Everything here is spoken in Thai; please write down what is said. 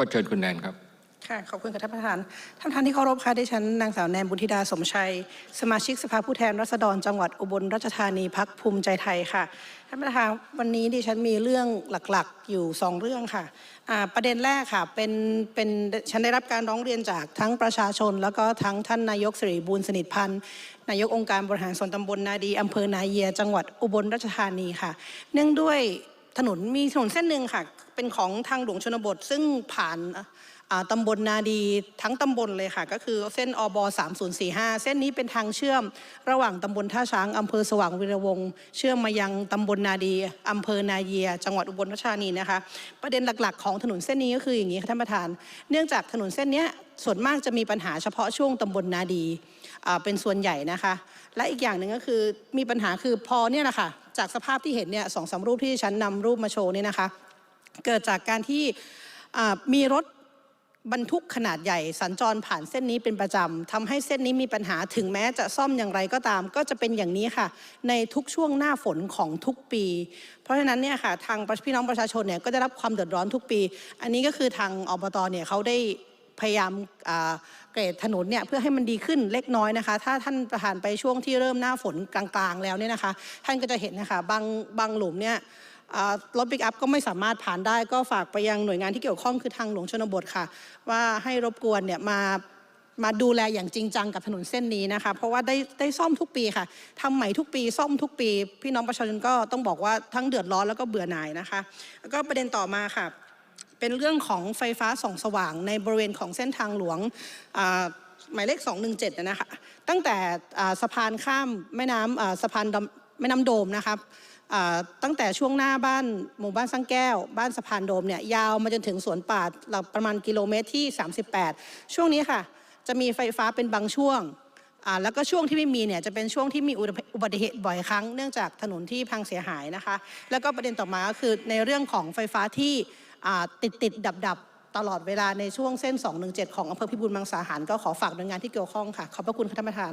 ก็เชิญคุณแนนครับค่ะขอบคุณค่ะท่านประธานท่านประธานที่เคารพค่ะดิฉันนางสาวแนนบุญธิดาสมชัย สมาชิกสภาผู้แทนราษฎรจังหวัดอุบลราชธานีพักภูมิใจไทยค่ะท่านประธานวันนี้ดิฉันมีเรื่องหลักๆอยู่สองเรื่องค่ะประเด็นแรกค่ะเป็นเป็นฉันได้รับการร้องเรียนจากทั้งประชาชน แล้วก็ทั้งท่านนายกสิริบูรณ์สนิทพันธ์นายกองค์การบริหารส่วนตำบลนาดีอำเภอนาเยีย จังหวัดอุบลราชธานีค่ะ เนื่องด้วย ถนนมีถนนเส้นหนึ่งค่ะ เป็นของทางหลวงชนบท ซึ่งผ่าน ตำบลนาดีทั้งตำบลเลยค่ะ ก็คือเส้นอบ3045 เส้นนี้เป็นทางเชื่อมระหว่างตำบลท่าช้างอำเภอสว่างวีรวงศ์เชื่อมมายังตำบลนาดีอำเภอนาเยีย จังหวัดอุบลราชธานีนะคะ ประเด็นหลักๆ ของถนนเส้นนี้ก็คืออย่างนี้ค่ะท่านประธาน เนื่องจากถนนเส้นนี้ส่วนมากจะมีปัญหาเฉพาะช่วงตำบลนาดีเป็นส่วนใหญ่นะคะ และอีกอย่างหนึ่งก็คือมีปัญหาคือพอเนี่ยแหละค่ะจากสภาพที่เห็นเนี่ยสองสามรูปที่ฉันนำรูปมาโชว์เนี่ยนะคะ เกิดจากการที่มีรถ บรรทุกขนาดใหญ่สัญจรผ่านเส้นนี้เป็นประจำทำให้เส้นนี้มีปัญหาถึงแม้จะซ่อมอย่างไรก็ตาม ก็จะเป็นอย่างนี้ค่ะ ในทุกช่วงหน้าฝนของทุกปี เพราะฉะนั้นเนี่ยค่ะทางพี่น้องประชาชนเนี่ยก็ได้รับความเดือดร้อนทุกปี อันนี้ก็คือทางอบตเนี่ยเขาได้พยายามเกรดถนนเนี่ยเพื่อให้มันดีขึ้นเล็กน้อยนะคะ ถ้าท่านประธานไปช่วงที่เริ่มหน้าฝนกลางๆ แล้วเนี่ยนะคะ ท่านก็จะเห็นนะคะบางบางหลุมเนี่ย รถปิกอัพก็ไม่สามารถผ่านได้ก็ฝากไปยังหน่วยงานที่เกี่ยวข้องคือทางหลวงชนบทค่ะ ว่าให้รบกวนเนี่ยมามาดูแลอย่างจริงจังกับถนนเส้นนี้นะคะ เพราะว่าได้ได้ซ่อมทุกปีค่ะทำใหม่ทุกปีซ่อมทุกปี พี่น้องประชาชนก็ต้องบอกว่าทั้งเดือดร้อนแล้วก็เบื่อหน่ายนะคะ แล้วก็ประเด็นต่อมาค่ะ เป็นเรื่องของไฟฟ้าส่องสว่างในบริเวณของเส้นทางหลวงหมายเลข 217 นะนะคะ ตั้งแต่สะพานข้ามแม่น้ำสะพาน แม่น้ำโดมนะครับตั้งแต่ช่วงหน้าบ้านหมู่บ้านสังแก้ว บ้านสะพานโดมเนี่ยยาวมาจนถึงสวนป่าเราประมาณกิโลเมตรที่ 38 ช่วงนี้ค่ะ จะมีไฟฟ้าเป็นบางช่วงแล้วก็ช่วงที่ไม่มีเนี่ยจะเป็นช่วงที่มีอุบัติเหตุบ่อยครั้งเนื่องจากถนนที่พังเสียหายนะคะ แล้วก็ประเด็นต่อมาก็คือในเรื่องของไฟฟ้าที่ติดติดดับดับตลอดเวลาในช่วงเส้น 217 ของอำเภอพิบูลมังสาหารก็ขอฝากหน่วยงานที่เกี่ยวข้องค่ะ ขอบพระคุณค่ะท่านประธาน